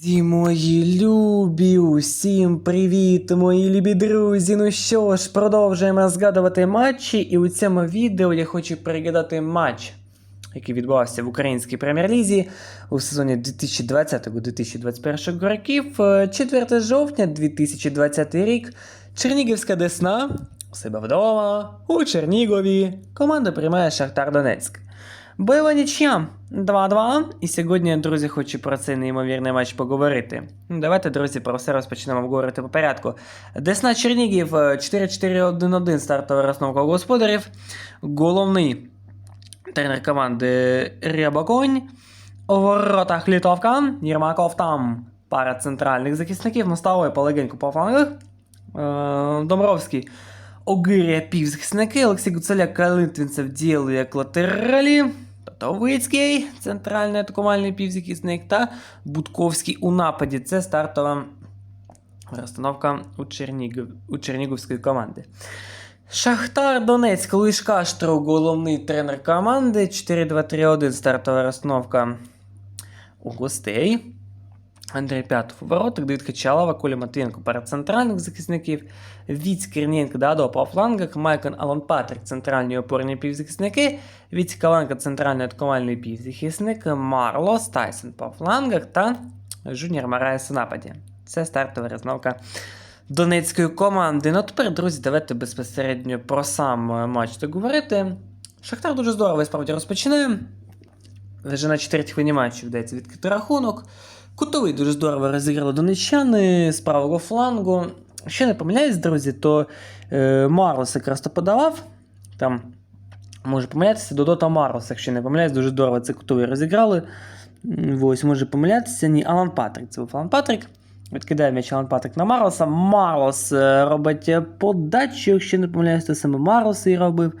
Зі мої любі, усім привіт, мої любі друзі. Ну що ж, продовжуємо згадувати матчі, і у цьому відео я хочу переглядати матч, який відбувався в українській прем'єр-лізі у сезоні 2020-2021 років. Е, 4 жовтня 2020 рік. Чернігівська Десна у себе вдома у Чернігові. Команда приймає Шахтар Донецьк. Бойова нічия 2-2. І сьогодні, друзі, хочу про цей неймовірний матч поговорити. Ну, Давайте, друзі, про все розпочнемо говорити по порядку. Десна Чернігів е, 4-4-1-1 стартова розновка господарів. Головний тренер команди Рябоконь. У воротах Літовка. Єрмаков там. Пара центральних захисників. Наставує полегенько по флангах. Е, Домровський. Огиря півзахисники, Олексій Гуцеляк Калитвінцев діяли як латералі. Татовицький, центральний атакувальний півзахисник, та Будковський у нападі. Це стартова розстановка у, Чернігів, у Чернігівської команди. Шахтар Донецьк, Лишка Штрук, головний тренер команди. 4-2-3-1 стартова розстановка у гостей. Андрій П'ятов у воротах, Давид Качалова, Коля Матвієнко перед центральних захисників, Віць Кернєнко Дадо по флангах, Майкон Алан Патрик центральні опорні півзахисники, Віць Каленко центральний атакувальний півзахисник, Марлос Тайсон по флангах та Жуніор Мараєс у нападі. Це стартова розновка донецької команди. Ну тепер, друзі, давайте безпосередньо про сам е, матч так говорити. Шахтар дуже здорово справді розпочинає. Вже на четвертій хвилині матчу вдається відкрити рахунок. Кутовий дуже здорово розіграли донеччани з правого флангу. Ще не помиляюсь, друзі, то е, Марлос якраз то подавав. Там може помилятися Додота Марлос, якщо не помиляюсь, дуже здорово це кутовий розіграли. Ось, може помилятися. Ні, Алан Патрик. Це був Алан Патрик. Відкидає м'яч Алан Патрик на Марлоса. Марлос е, робить е, подачу, якщо не помиляюсь, то саме Марлос і робив.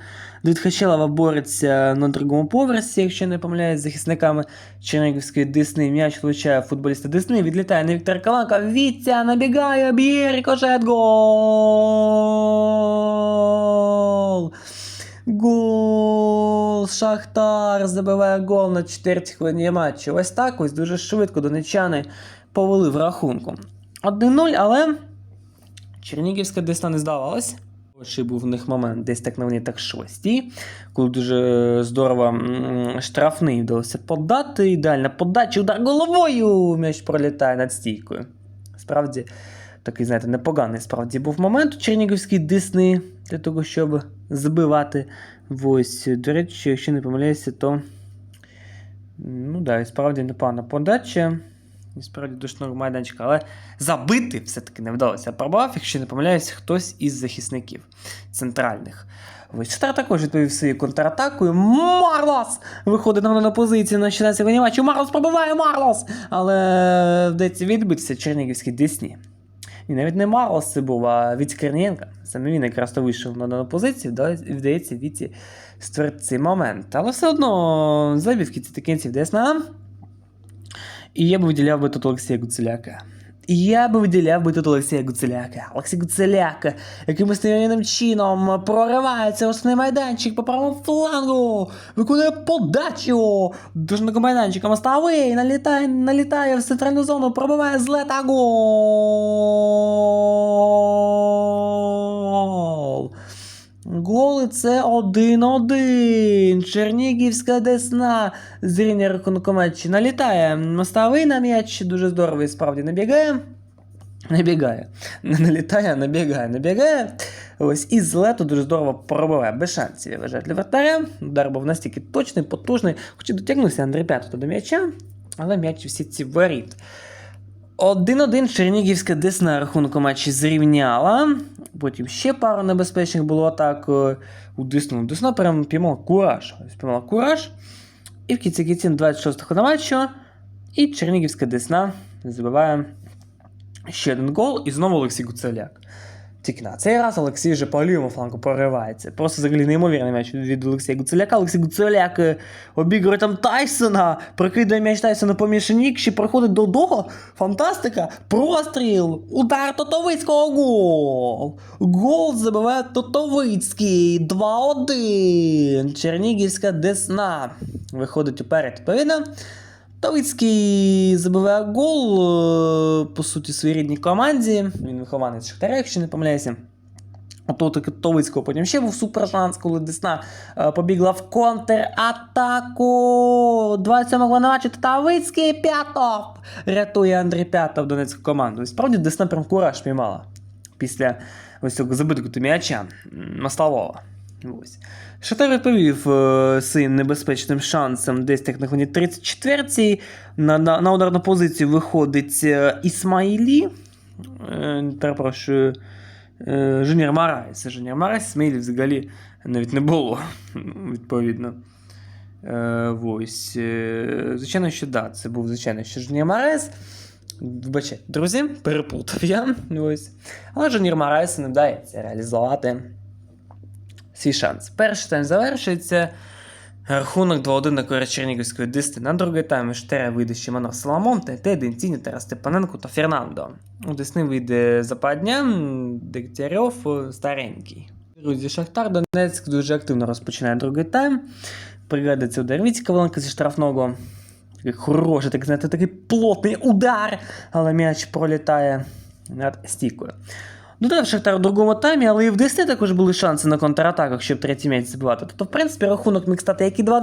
Давид Хачелова бореться на другому поверсі, якщо не помиляюсь, з захисниками Чернігівської Десни. М'яч влучає футболіста Десни, відлітає на Віктора Каланка. Вітя набігає, б'є, рикошет, гол! Гол! Шахтар забиває гол на 4 хвилині матчу. Ось так ось дуже швидко донечани повели в рахунку. 1-0, але Чернігівська Десна не здавалась. Ще був в них момент, десь так на вони так шостій, коли дуже здорово штрафний вдалося подати. Ідеальна подача, удар головою. М'яч пролітає над стійкою. Справді, такий, знаєте, непоганий справді був момент у Чернігівській Десни для того, щоб збивати. Ось, до речі, якщо не помиляюся, то. Ну да, і справді непогана подача. Справді душного майданчика, але забити все-таки не вдалося. Пробував, якщо не помиляюсь, хтось із захисників центральних. Шахтар також відповів своєю контратакою. Марлос! Виходить на на позицію на 16 го матчу. Марлос пробиває Марлос! Але вдається відбитися Чернігівській Десні. І навіть не Марлос це був, а Віць Кернієнка. Саме він якраз то вийшов на дану позицію, вдається Віці створити цей момент. Але все одно забив в кінці та кінців Десна. І я би виділяв би тут Олексія Гуцеляка. І я би виділяв би тут Олексія Гуцеляка. Олексій Гуцеляк якимось неймовірним чином проривається у основний майданчик по правому флангу, виконує подачу дужного майданчика мостовий, налітає, налітає в центральну зону, пробиває з лета гол. Голи це 1-1. Чернігівська десна з рівня рахунку матчі налітає. Мостовий на м'яч дуже здорово справді набігає. Набігає. Не налітає, а набігає, набігає. Ось і з лету дуже здорово пробиває. Без шансів я для вратаря. Удар був настільки точний, потужний. Хоча дотягнувся Андрій П'ятого до м'яча, але м'яч всі ці воріт. 1-1 Чернігівська Десна рахунку матчі зрівняла. Потім ще пару небезпечних було атак е, у Десну. Десна прям піймала кураж. Ось піймала кураж. І в кінці кінці 26-го на матчу. І Чернігівська Десна забиває ще один гол. І знову Олексій Гуцеляк. Тільки на цей раз Олексій вже по лівому флангу проривається. Просто взагалі неймовірний м'яч від Олексія Гуцеляка. Олексій Гуцеляк е, обігрує там Тайсона, прокидає м'яч Тайсона по мішанік, ще проходить до Дого. Фантастика! Простріл! Удар Тотовицького гол! Гол забиває Тотовицький. 2-1. Чернігівська Десна виходить уперед. Відповідно, Тавицький забиває гол, е, по суті, своїй рідній команді. Він вихованець Шахтаря, якщо не помиляюся. Ото Товицького потім ще був супершанс, коли Десна е, побігла в контратаку. 27-го Гвановачити Тавицький п'ятов. Рятує Андрій П'ятов Донецьку команду. І справді Десна прям кураж піймала після ось цього забитку м'яча Маслового. Ось. Шахтар відповів е, своїм небезпечним шансом десь так на хвилині 34-й. На, на, на ударну позицію виходить е, Ісмаїлі. Е, перепрошую. Жуніор Марайс. Жуніор Марайс, Ісмаїлі взагалі навіть не було, відповідно. Ось. Звичайно, що да, це був звичайно, що Жуніор Марайс. Вибачайте, друзі, переплутав я. Ось. Але Жуніор Марайсу не вдається реалізувати свій шанс. Перший тайм завершується. Рахунок 2-1 на користь Чернігівської дисти. На другий тайм Штера вийде ще Манор Соломон, Тете, Денціні, Тарас Степаненко та Фернандо. У Десни вийде Западня, Дегтярьов, старенький. Друзі, Шахтар Донецьк дуже активно розпочинає другий тайм. Пригадується удар Віцька зі штрафного. Такий хороший, так знаєте, такий плотний удар, але м'яч пролітає над стійкою. Додав Шахтар у другому таймі, але і в Десні також були шанси на контратаках, щоб третій м'яч забивати. Тобто, в принципі, рахунок міг стати як і 2-2,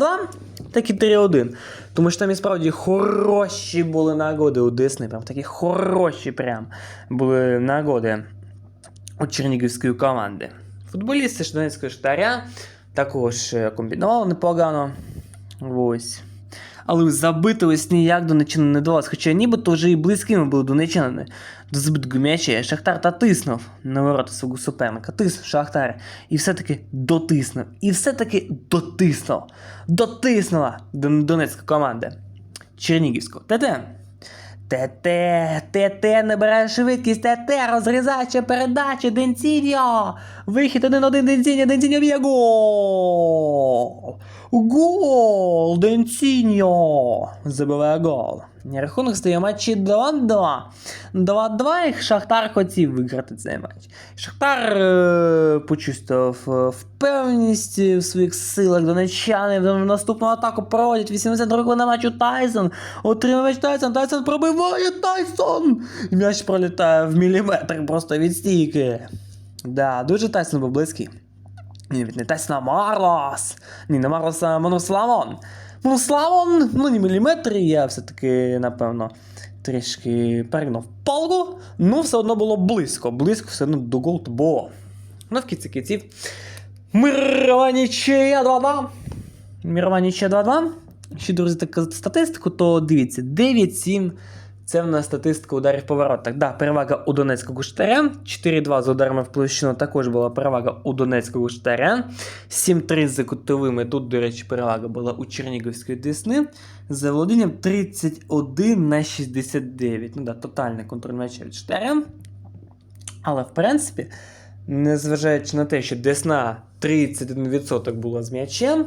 так і 3-1. Тому що там і справді хороші були нагоди у Десни. Прям такі хороші прям були нагоди у чернігівської команди. Футболісти Донецького Штаря також е, комбінували непогано. Ось. Але забити ось ніяк донеччини не далось, хоча нібито вже і близькими були донеччини до збитку м'яча. Шахтар та тиснув на ворота свого суперника. Тиснув Шахтар. І все-таки дотиснув. І все-таки дотиснув. Дотиснула Дон- Донецька команда. Чернігівського. ТТ. ТТ, ТТ набирає швидкість, ТТ розрізаюча передача, Денціньо! Вихід 1-1 Денціньо, Денціньо б'є гол! Гол! Денціньо! Забиває гол. Рахунок стає матчі 2-2. 2-2 і Шахтар хотів виграти цей матч. Шахтар е, почувствував е, впевненість в своїх силах. Донеччани в наступну атаку проводять 82 хвилина матчу Тайсон. Отримує м'яч Тайсон. Тайсон пробиває Тайсон! М'яч пролітає в міліметр просто від стійки. Да, дуже Тайсон був близький. Ні, не Тайсон, а Марлос. Ні, не Марлос, а Моносламон. Моносламон, ну не міліметри, я все-таки, напевно, трішки перегнув палку. Ну, все одно було близько. Близько все одно до голд було. Ну, в кінці кінців. Мирова нічия 2-2. Мирова нічия 2-2. Ще, друзі, таку статистику, то дивіться, 9-7. Це в нас статистика ударів по воротах. Да, перевага у Донецького штаря. 4-2 з ударами в площину також була перевага у Донецького штаря. 7-3 за кутовими. Тут, до речі, перевага була у Чернігівської Десни. За володінням 31 на 69. Ну да, тотальний контроль м'яча від штаря. Але в принципі, незважаючи на те, що Десна 31% була з м'ячем,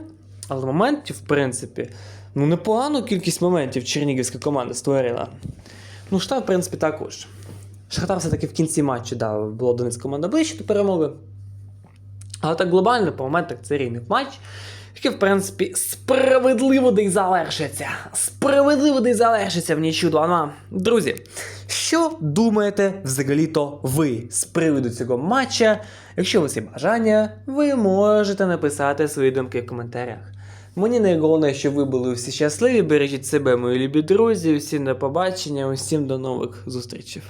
але моментів, в принципі, ну непогану кількість моментів Чернігівська команда створила. Ну, Штар, в принципі, також. Шахтар все-таки в кінці матчу да, була Донецька команда ближче до перемоги. Але так глобально, по моментах це рівний матч, який, в принципі, справедливо десь завершиться. Справедливо десь завершиться в нічю 2 Друзі, що думаєте взагалі-то ви з приводу цього матча? Якщо у вас є бажання, ви можете написати свої думки в коментарях. Мені найголовніше, щоб ви були всі щасливі, бережіть себе, мої любі друзі, усім до побачення, усім до нових зустрічей.